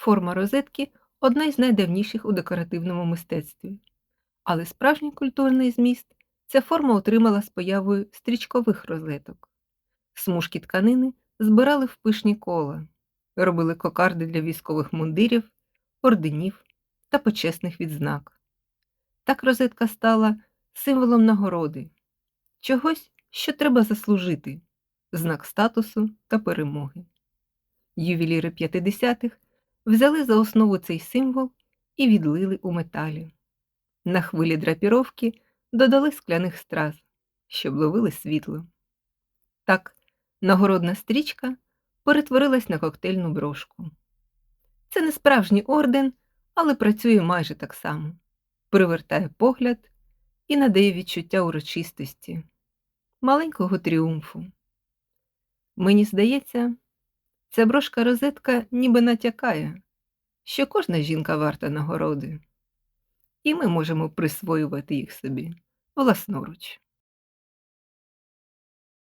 Форма розетки одна із найдавніших у декоративному мистецтві. Але справжній культурний зміст ця форма отримала з появою стрічкових розеток. Смужки тканини збирали в пишні кола, робили кокарди для військових мундирів, орденів та почесних відзнак. Так розетка стала символом нагороди, чогось, що треба заслужити, знак статусу та перемоги. Ювеліри 50-х взяли за основу цей символ і відлили у металі. На хвилі драпіровки додали скляних страз, щоб ловили світло. Так, нагородна стрічка перетворилась на коктейльну брошку. Це не справжній орден, але працює майже так само, привертає погляд і надає відчуття урочистості, маленького тріумфу. Мені здається, ця брошка розетка ніби натякає, що кожна жінка варта нагороди, і ми можемо присвоювати їх собі власноруч.